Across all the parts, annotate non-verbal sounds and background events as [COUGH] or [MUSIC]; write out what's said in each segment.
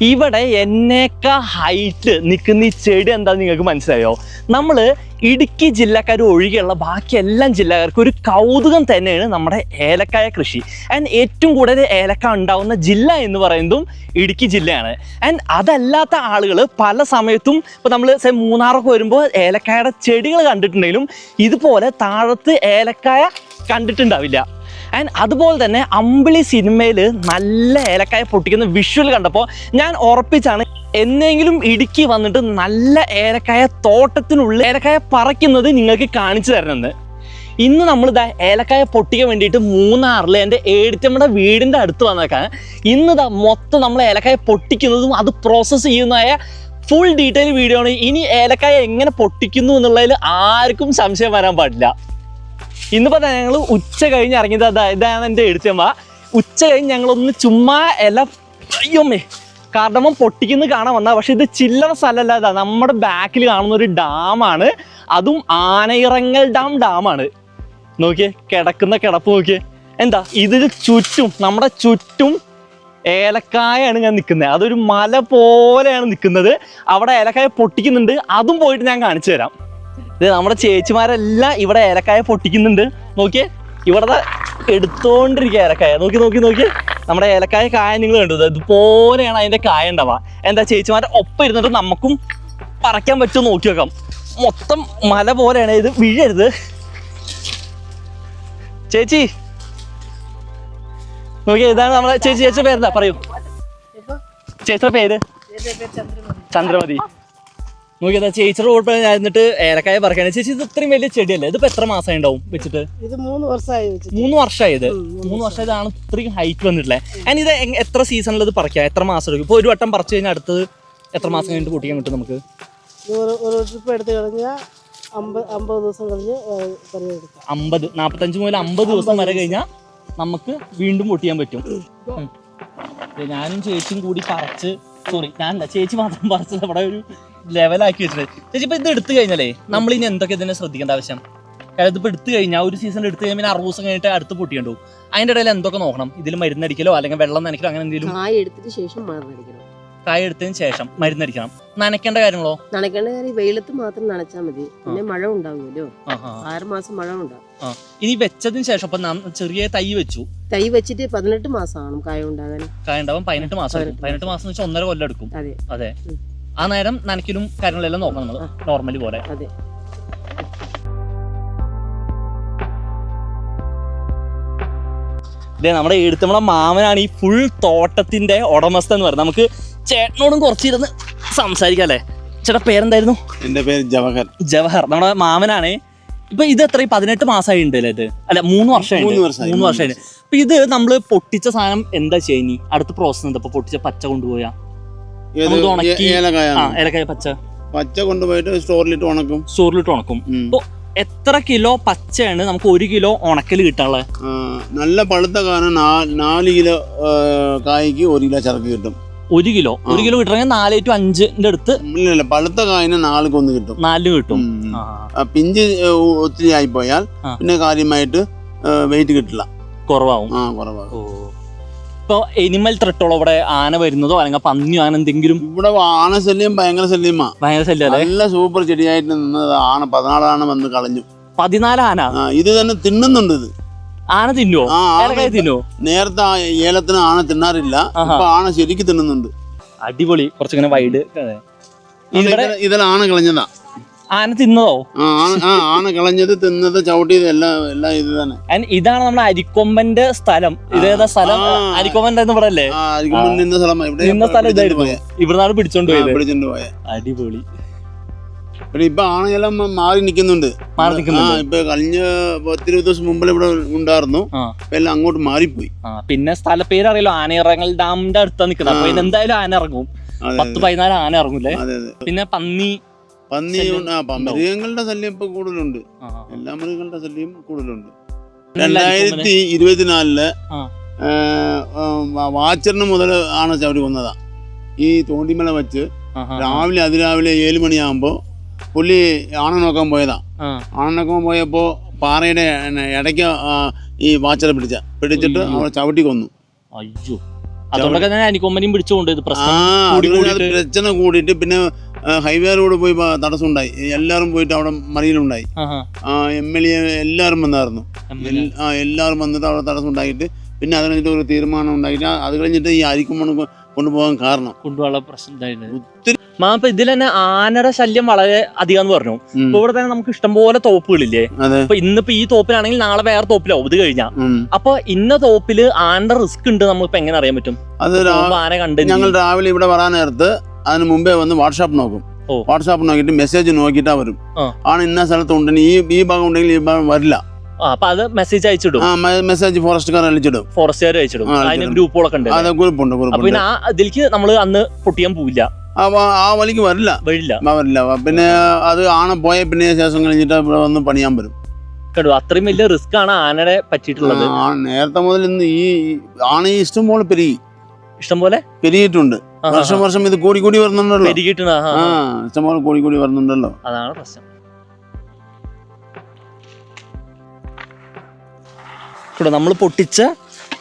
ഇവിടെ എന്നേക്കാ ഹൈറ്റ് നിൽക്കുന്ന ഈ ചെടി എന്താന്ന് നിങ്ങൾക്ക് മനസ്സിലായോ? നമ്മൾ ഇടുക്കി ജില്ലക്കാർ ഒഴികെയുള്ള ബാക്കി എല്ലാ ജില്ലക്കാർക്കും ഒരു കൗതുകം തന്നെയാണ് നമ്മുടെ ഏലക്കായ കൃഷി. ആൻഡ് ഏറ്റവും കൂടുതൽ ഏലക്ക ഉണ്ടാവുന്ന ജില്ല എന്ന് പറയുന്നതും ഇടുക്കി ജില്ലയാണ്. ആൻഡ് അതല്ലാത്ത ആളുകൾ പല സമയത്തും ഇപ്പോൾ നമ്മൾ മൂന്നാറൊക്കെ വരുമ്പോൾ ഏലക്കായുടെ ചെടികൾ കണ്ടിട്ടുണ്ടെങ്കിലും ഇതുപോലെ താഴത്ത് ഏലക്കായ കണ്ടിട്ടുണ്ടാവില്ല. ആൻഡ് അതുപോലെ തന്നെ അമ്പിളി സിനിമയിൽ നല്ല ഏലക്കായ പൊട്ടിക്കുന്ന വിഷ്വൽ കണ്ടപ്പോൾ ഞാൻ ഉറപ്പിച്ചാണ് എന്നെങ്കിലും ഇടുക്കി വന്നിട്ട് നല്ല ഏലക്കായ തോട്ടത്തിനുള്ളിൽ ഏലക്കായ പറിക്കുന്നത് നിങ്ങൾക്ക് കാണിച്ചു തരണമെന്ന് ഇന്ന് നമ്മളിതാ ഏലക്കായ പൊട്ടിക്കാൻ വേണ്ടിയിട്ട് മൂന്നാറിൽ എന്റെ ഏടിറ്റമ്മയുടെ വീടിന്റെ അടുത്ത് വന്നേക്കാൻ ഇന്നിതാ മൊത്തം നമ്മൾ ഏലക്കായ പൊട്ടിക്കുന്നതും അത് പ്രോസസ്സ് ചെയ്യുന്നതായ ഫുൾ ഡീറ്റെയിൽ വീഡിയോ ആണ്. ഇനി ഏലക്കായ എങ്ങനെ പൊട്ടിക്കുന്നു എന്നുള്ളതിൽ ആർക്കും സംശയം വരാൻ പാടില്ല. ഇന്നിപ്പോ ഞങ്ങൾ ഉച്ച കഴിഞ്ഞ് ഇറങ്ങിയത് അതാ ഇതാണ് എന്റെ എഴുത്തമ്മ ഉച്ച കഴിഞ്ഞ് ഞങ്ങളൊന്ന് ചുമ്മാ ഇല അയ്യോമ്മേ കാർഡമം പൊട്ടിക്കുന്ന കാണാൻ വന്ന. പക്ഷെ ഇത് ചില്ലറ സ്ഥലമല്ല ഇതാ നമ്മുടെ ബാക്കിൽ കാണുന്ന ഒരു ഡാമാണ് അതും ആനയിറങ്ങൽ ഡാം ഡാമാണ് നോക്കിയേ കിടക്കുന്ന കിടപ്പ് നോക്കിയേ. എന്താ ഇതിന് ചുറ്റും നമ്മുടെ ചുറ്റും ഏലക്കായാണ് ഞാൻ നിൽക്കുന്നത്. അതൊരു മല പോലെയാണ് നിൽക്കുന്നത്. അവിടെ ഏലക്കായ പൊട്ടിക്കുന്നുണ്ട്. അതും പോയിട്ട് ഞാൻ കാണിച്ചു തരാം. ഇത് നമ്മുടെ ചേച്ചിമാരെല്ലാം ഇവിടെ ഏലക്കായ പൊട്ടിക്കുന്നുണ്ട്. നോക്കിയേ ഇവിടെ എടുത്തോണ്ടിരിക്കുക ഏലക്കായ. നോക്കി നോക്കി നോക്കി. നമ്മുടെ ഏലക്കായ കായ നിങ്ങൾ കണ്ടത് ഇതുപോലെയാണ് അതിന്റെ കായ ഉണ്ടാവുക. എന്താ ചേച്ചിമാരുടെ ഒപ്പം ഇരുന്നിട്ട് നമുക്കും പറിക്കാൻ പറ്റുമോ നോക്കി വെക്കാം മൊത്തം മല പോലെയാണ്. ഇത് വീഴരുത്. ചേച്ചി. നോക്കിയാ ഇതാണ് നമ്മളെ ചേച്ചി. ചേച്ചിയുടെ പേരെന്താ? പറയൂ. ചേച്ചിയുടെ പേര്? ചന്ദ്രമതി. നോക്കിയതാ ചേച്ചിയുടെ കൂടെ ഞാൻ എന്നിട്ട് ഏലക്കായ പറിക്കാണ് ചേച്ചി ഇത് ഇത്രയും വലിയ ചെടിയല്ലേ? ഇതിപ്പോ എത്ര മാസം ഉണ്ടാവും വെച്ചിട്ട്? ഇത് മൂന്ന് വർഷമായി മൂന്ന് വർഷമായത്? മൂന്ന് വർഷമായതാണ് ഇത്രയും ഹൈറ്റ് വന്നിട്ടില്ലേ ആൻഡ് ഇത് എത്ര സീസണിൽ ഇത് പറിക്കാം? എത്ര മാസം എടുക്കും? ഇപ്പൊ ഒരു വട്ടം പറിച്ചു കഴിഞ്ഞാൽ അടുത്തത് എത്ര മാസം കഴിഞ്ഞിട്ട് പൊട്ടിക്കാൻ കിട്ടും നമുക്ക്? ഒരു ട്രിപ്പ് എടുത്ത് കഴിഞ്ഞാൽ അമ്പത് ദിവസം കഴിഞ്ഞ് അമ്പത് നാൽപ്പത്തഞ്ച് മുതൽ അമ്പത് ദിവസം വരെ കഴിഞ്ഞാൽ നമുക്ക് വീണ്ടും പൊട്ടിക്കാൻ പറ്റും. ഞാനും ചേച്ചിയും കൂടി പറിച്ച് സോറി ഞാനല്ല ചേച്ചി മാത്രം പറിച്ചത്. അവിടെ ഒരു ലെവലാക്കി വെച്ചിട്ട്. ചേച്ചി ഇപ്പൊ ഇത് എടുത്തു കഴിഞ്ഞാലേ നമ്മൾ ഇനി എന്തൊക്കെ ഇതിനെ ശ്രദ്ധിക്കേണ്ട ആവശ്യം? അതായത് ഇതിപ്പോ എടുത്തു കഴിഞ്ഞാൽ ഒരു സീസൺ എടുത്തു കഴിഞ്ഞാൽ പിന്നെ അറുപത് ദിവസം കഴിഞ്ഞിട്ട് അടുത്ത് പൊട്ടിയുണ്ടോ അതിന്റെ ഇടയിൽ എന്തൊക്കെ നോക്കണം? ഇതിൽ മരുന്നടിക്കലോ അല്ലെങ്കിൽ വെള്ളം നനയ്ക്കലോ അങ്ങനെ എന്തെങ്കിലും? കായ എടുത്തതിന് ശേഷം മരുന്നടിക്കണം കായ എടുത്തതിന് ശേഷം മരുന്നടിക്കണം നനയ്ക്കേണ്ട കാര്യങ്ങളോ? നനയ്ക്കേണ്ട കാര്യം വെയിലത്ത് മാത്രം നനച്ചാൽ മതി. പിന്നെ മഴ ഉണ്ടാവുമല്ലോ. ആറുമാസം ആറ് മാസം മഴ ഉണ്ടാവും. ഇനി വെച്ചതിന് ശേഷം ഇപ്പൊ ചെറിയ തൈ വെച്ചു. തൈ വെച്ചിട്ട് പതിനെട്ട് മാസമാണ് കായ ഉണ്ടാകാൻ. കായ ഉണ്ടാവാൻ പതിനെട്ട് മാസം പതിനെട്ട് മാസം. വെച്ചാൽ ഒന്നര കൊല്ലം എടുക്കും. അതെ. അതെ. ആ നേരം നനയ്ക്കലും കാര്യങ്ങളെല്ലാം നോക്കണം നമ്മൾ നോർമലി പോലെ. അതെ. ഇതേ നമ്മുടെ എഴുത്തമ്മളെ മാമനാണ് ഈ ഫുൾ തോട്ടത്തിന്റെ ഉടമസ്ഥ എന്ന് പറയുന്നത്. നമുക്ക് ചേട്ടനോടും കുറച്ചിരുന്ന് സംസാരിക്കാം അല്ലേ? ചേട്ടാ പേരെന്തായിരുന്നു? എന്റെ പേര് ജവഹർ. ജവഹർ. നമ്മുടെ മാമനാണ്. ഇപ്പൊ ഇത് എത്ര പതിനെട്ട് മാസമായി ഉണ്ട് അല്ലേ ഇത്? അല്ല മൂന്ന് വർഷമായി മൂന്ന് വർഷമായി, അപ്പൊ ഇത് നമ്മൾ പൊട്ടിച്ച സാധനം എന്താ ചെയ്യുന്നത് അടുത്ത പ്രോസസ് എന്താ? ഇപ്പൊ പൊട്ടിച്ച പച്ച കൊണ്ടുപോയാ. നമുക്ക് ഉണക്കി- ഏ- ആ ഏലക്കായ പച്ച. പച്ച കൊണ്ടുപോയിട്ട് സ്റ്റോറിലിട്ട് ഉണക്കും. സ്റ്റോറിലിട്ട് ഉണക്കും. എത്ര കിലോ പച്ചയാണ് നമുക്ക് ഒരു കിലോ ഉണക്കൽ കിട്ടാനുള്ളത്? നല്ല പഴുത്ത കാരണം നാല് കിലോ കായ്ക്ക് ഒരു കിലോ ചരക്ക് കിട്ടും. ഒരു കിലോ. ഒരു കിലോ കിട്ടണമെങ്കിൽ നാല് ടു അഞ്ചിന്റെ അടുത്ത് ഇല്ല പഴുത്ത കായന് നാലുക്കൊന്ന് ഒന്ന് കിട്ടും. നാലിന് കിട്ടും. പിഞ്ച് ഒത്തിരി ആയിപ്പോയാൽ പിന്നെ കാര്യമായിട്ട് വെയിറ്റ് കിട്ടില്ല. കുറവാകും ആ കുറവാകും. ഇപ്പൊ എനിമൽ ത്രട്ടോളോ ഇവിടെ ആന വരുന്നതോ അല്ലെങ്കിൽ പന്നിയോ അങ്ങനെ എന്തെങ്കിലും ഇവിടെ ആന ശല്യം ഭയങ്കര ശല്യമാ. ഭയങ്കര ശല്യം നല്ല സൂപ്പർ ചെടിയായിട്ട് നിന്നത് ആന. പതിനാലാണ് വന്ന് കളഞ്ഞു. പതിനാല് ആന? ഇത് തന്നെ തിന്നുന്നുണ്ട് ഇത്. ആന തിന്നോ തിന്നോ ആന നേരത്തെ ഏലത്തിന് ആന തിന്നാറില്ല. ഇപ്പൊ ആന ശരിക്ക് തിന്നുന്നുണ്ട്. അടിപൊളി. കുറച്ചിങ്ങനെ വൈഡ് ആന കളഞ്ഞതാ. ആന തിന്നതോ? ആന- ആന കളഞ്ഞത് തിന്നത് ചവിട്ടിയത് എല്ലാം എല്ലാം ഇത് തന്നെ. ഇതാണ് നമ്മുടെ അരിക്കൊമ്പന്റെ സ്ഥലം. ഇതേതാ സ്ഥലം? അരിക്കൊമ്പൻ ഇവിടെ അല്ലേ അരിക്കുമ്പോൾ നിന്ന സ്ഥലം നിന്ന സ്ഥലം ഇതായിരുന്നു. ഇവിടുന്നാണ് പിടിച്ചോണ്ട് പോയത്. പിടിച്ചോണ്ട് പോയെ. അടിപൊളി. പിന്നെ ഇപ്പൊ ആണെങ്കിലും മാറി നിൽക്കുന്നുണ്ട്. മാറി ആ നിൽക്കുന്നുണ്ട് ഇപ്പൊ കഴിഞ്ഞ ഒത്തിരി ദിവസം മുമ്പിൽ ഇവിടെ ഉണ്ടായിരുന്നു. എല്ലാം അങ്ങോട്ട് മാറിപ്പോയി. പിന്നെ സ്ഥലപ്പേര് അറിയാലോ ആനയിറങ്ങൽ ഡാമിന്റെ അടുത്താ നിക്കുന്നത്. അപ്പൊ ഇതെന്തായാലും ആന ഇറങ്ങും. പത്ത് പതിനാല് ആന ഇറങ്ങൂലേ പിന്നെ പന്നി. പന്നി. ആ. മൃഗങ്ങളുടെ ശല്യം ഇപ്പൊ കൂടുതലുണ്ട്. എല്ലാ മൃഗങ്ങളുടെ ശല്യം കൂടുതലുണ്ട് രണ്ടായിരത്തി ഇരുപത്തിനാലിൽ. വാച്ചറിന് മുതൽ ആണ് ചവിടി കൊന്നതാ ഈ തോണ്ടിമല വെച്ച്. രാവിലെ അതിരാവിലെ ഏഴ് മണിയാകുമ്പോൾ പുള്ളി ആണ നോക്കാൻ പോയതാ ആ. ആണ നോക്കാൻ പോയപ്പോൾ പാറയുടെ ഇടയ്ക്ക് ഈ വാച്ചറെ പിടിച്ച പിടിച്ചിട്ട്. അവളെ ചവിട്ടി കൊന്നു അയ്യോ അതുകൊണ്ടൊക്കെ തന്നെ അനിക്കൊമ്പനിയും പിടിച്ചുകൊണ്ട് പ്രശ്നം കൂടിയിട്ട് പിന്നെ ഹൈവേ റോഡ് പോയി തടസ്സമുണ്ടായി. എല്ലാവരും പോയിട്ട് അവിടെ മറിയിലുണ്ടായി ആ എം എൽ എ എല്ലാവരും വന്നായിരുന്നു. ആ എല്ലാവരും വന്നിട്ട് അവിടെ തടസ്സം ഉണ്ടായിട്ട് പിന്നെ അത് കഴിഞ്ഞിട്ട് ഒരു തീരുമാനം ഉണ്ടായിട്ട് അത് കഴിഞ്ഞിട്ട് ഈ അരിക്കുമ്പോൾ കൊണ്ടുപോകാൻ കാരണം. കൊണ്ടുപോകാനുള്ള പ്രശ്നം ഒത്തിരി മാ ഇപ്പൊ ഇതിൽ തന്നെ ആനയുടെ ശല്യം വളരെ അധികം എന്ന് പറഞ്ഞു. ഇപ്പൊ ഇവിടെ തന്നെ നമുക്ക് ഇഷ്ടംപോലെ തോപ്പുകളില്ലേ? അപ്പൊ ഇന്നിപ്പോ ഈ തോപ്പിലാണെങ്കിൽ നാളെ വേറെ തോപ്പിലാവും ഇത് കഴിഞ്ഞാ. അപ്പൊ ഇന്ന തോപ്പിൽ ആനയുടെ റിസ്ക് ഉണ്ട് നമുക്ക് ഇപ്പൊ എങ്ങനെ അറിയാൻ പറ്റും? അത് ആന കണ്ട് ഞങ്ങൾ രാവിലെ ഇവിടെ വരാൻ നേരത്ത് അതിന് മുമ്പേ വന്ന് വാട്സാപ്പ് നോക്കും. വാട്സാപ്പ് നോക്കിയിട്ട് മെസ്സേജ് നോക്കിയിട്ടാ വരും. ആണ് ഇന്ന സ്ഥലത്ത് ഉണ്ടെങ്കിൽ ഈ ഈ ഭാഗം ഉണ്ടെങ്കിൽ ഈ ഭാഗം വരില്ല. അപ്പൊ അത് മെസ്സേജ് അയച്ചിടും. മെസ്സേജ് ഫോറസ്റ്റുകാർ അയച്ചിടും. ഫോറസ്റ്റുകാർ അയച്ചിടും. അതിന്. ഗ്രൂപ്പുകളൊക്കെ ഉണ്ട് അതെ ഗ്രൂപ്പുണ്ട് ഗ്രൂപ്പുണ്ട് പിന്നെ ആ ഇതിലേക്ക് നമ്മൾ അന്ന് പൊട്ടിയാൻ പോവില്ല. ആ വ- ആ വലിക്ക് വരില്ല. വഴിയില്ല ആ, വരില്ല. പിന്നെ അത് ആണ പോയ പിന്നെ ശേഷം കഴിഞ്ഞിട്ട് ഇവിടെ വന്ന് പണിയാൻ വരും. കേട്ടോ അത്രയും വലിയ റിസ്ക് ആണ് ആനയെ പറ്റിയിട്ടുള്ളത്. നേരത്തെ മുതൽ ഇന്ന് ഈ ആണ ഈ ഇഷ്ടം പോലെ? പെരുകി ഇഷ്ടംപോലെ പെരുകിയിട്ടുണ്ട്. ആ, ആ, വർഷം വർഷം ഇത് കൂടി കൂടി വരുന്നുണ്ടല്ലോ. ആ. ഇഷ്ടംപോലെ കൂടി കൂടി വരുന്നുണ്ടല്ലോ. അതാണ് പ്രശ്നം. ഇവിടെ നമ്മൾ പൊട്ടിച്ച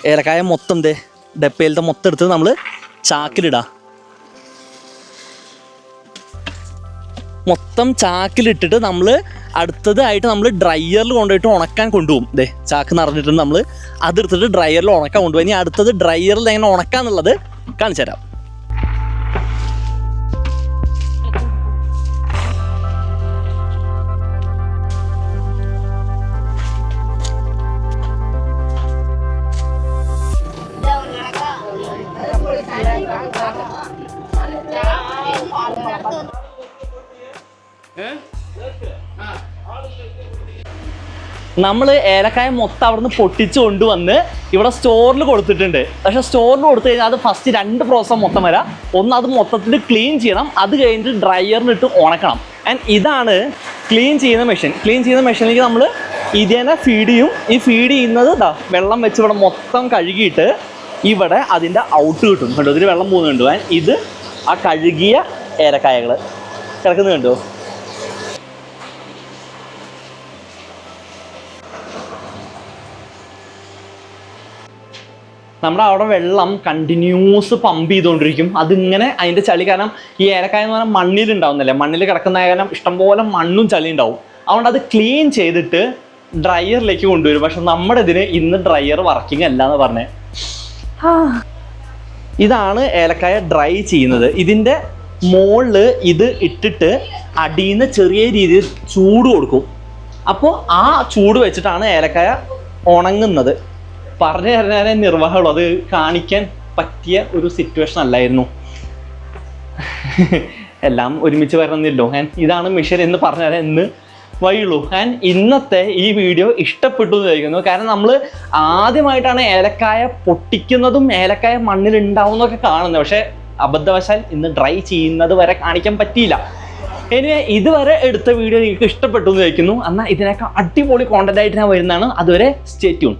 ഏലക്കായ മൊത്തം ദേ ഡപ്പയിലത്തെ മൊത്തം എടുത്ത് നമ്മൾ ചാക്കിലിടാ. മൊത്തം ചാക്കിലിട്ടിട്ട് നമ്മൾ അടുത്തതായിട്ട് നമ്മൾ ഡ്രയറിൽ കൊണ്ടുപോയിട്ട് ഉണക്കാൻ കൊണ്ടുപോകും. ദേ ചാക്ക് നിറഞ്ഞിട്ട് നമ്മൾ അതെടുത്തിട്ട് ഡ്രയറിൽ ഉണക്കാൻ കൊണ്ടുപോകും. ഇനി അടുത്തത് ഡ്രയറിൽ എങ്ങനെ ഉണക്കാന്നുള്ളത് കാണിച്ചു തരാം നമ്മൾ ഏലക്കായ മൊത്തം അവിടുന്ന് പൊട്ടിച്ച് കൊണ്ടുവന്ന് ഇവിടെ സ്റ്റോറിൽ കൊടുത്തിട്ടുണ്ട്. പക്ഷെ സ്റ്റോറിൽ കൊടുത്തു കഴിഞ്ഞാൽ അത് ഫസ്റ്റ് രണ്ട് പ്രോസസ്സ് മൊത്തം വരാം. ഒന്ന് അത് മൊത്തത്തിൽ ക്ലീൻ ചെയ്യണം. അത് കഴിഞ്ഞിട്ട് ഡ്രയറിലിട്ട് ഉണക്കണം. ആൻഡ് ഇതാണ് ക്ലീൻ ചെയ്യുന്ന മെഷീൻ ക്ലീൻ ചെയ്യുന്ന മെഷീനിലേക്ക് നമ്മൾ ഇതേനെ ഫീഡ് ചെയ്യും. ഈ ഫീഡ് ചെയ്യുന്നത് ഇതാ വെള്ളം വെച്ച് ഇവിടെ മൊത്തം കഴുകിയിട്ട് ഇവിടെ അതിന്റെ ഔട്ട് കിട്ടും. കണ്ടോ? ഇതിൽ വെള്ളം പോകുന്നുണ്ട്. ആൻഡ് ഇത് ആ കഴുകിയ ഏലക്കായകൾ കിടക്കുന്നത് കണ്ടോ? നമ്മുടെ അവിടെ വെള്ളം കണ്ടിന്യൂസ് പമ്പ് ചെയ്തുകൊണ്ടിരിക്കും. അതിങ്ങനെ അതിന്റെ ചളി കാരണം ഈ ഏലക്കായ എന്ന് പറഞ്ഞാൽ മണ്ണിൽ ഉണ്ടാവുന്നല്ലേ? മണ്ണിൽ കിടക്കുന്ന കാരണം ഇഷ്ടംപോലെ മണ്ണും ചളി ഉണ്ടാവും. അതുകൊണ്ട് അത് ക്ലീൻ ചെയ്തിട്ട് ഡ്രയറിലേക്ക് കൊണ്ടുവരും. പക്ഷെ നമ്മുടെ ഇതിന് ഇന്ന് ഡ്രയർ വർക്കിംഗ് അല്ല എന്ന് പറഞ്ഞേ. ഇതാണ് ഏലക്കായ ഡ്രൈ ചെയ്യുന്നത്. ഇതിന്റെ മുകളിൽ ഇത് ഇട്ടിട്ട് അടിയിൽ ചെറിയ രീതിയിൽ ചൂട് കൊടുക്കും. അപ്പോൾ ആ ചൂട് വെച്ചിട്ടാണ് ഏലക്കായ ഉണങ്ങുന്നത്. പറഞ്ഞു തരാനേ നിർവാഹമുള്ളൂ. അത് കാണിക്കാൻ പറ്റിയ ഒരു സിറ്റുവേഷൻ അല്ലായിരുന്നു. [LAUGHS] എല്ലാം ഒരുമിച്ച് വരണമെന്നില്ലോ. ഞാൻ ഇതാണ് മിഷൻ എന്ന് പറഞ്ഞു തരാൻ ഇന്ന് വഴിയുള്ളൂ. ഞാൻ ഇന്നത്തെ ഈ വീഡിയോ ഇഷ്ടപ്പെട്ടു എന്ന് ചോദിക്കുന്നു കാരണം നമ്മൾ ആദ്യമായിട്ടാണ് ഏലക്കായ പൊട്ടിക്കുന്നതും ഏലക്കായ മണ്ണിൽ ഉണ്ടാവുന്നതൊക്കെ കാണുന്നത്. പക്ഷേ അബദ്ധവശാൽ ഇന്ന് ഡ്രൈ ചെയ്യുന്നത് വരെ കാണിക്കാൻ പറ്റിയില്ല. ഇനി ഇതുവരെ എടുത്ത വീഡിയോ നിങ്ങൾക്ക് ഇഷ്ടപ്പെട്ടു എന്ന് ചോദിക്കുന്നു എന്നാൽ ഇതിനൊക്കെ അടിപൊളി കോണ്ടന്റ് ആയിട്ട് ഞാൻ വരുന്നതാണ്. അതുവരെ സ്റ്റേ ട്യൂൺ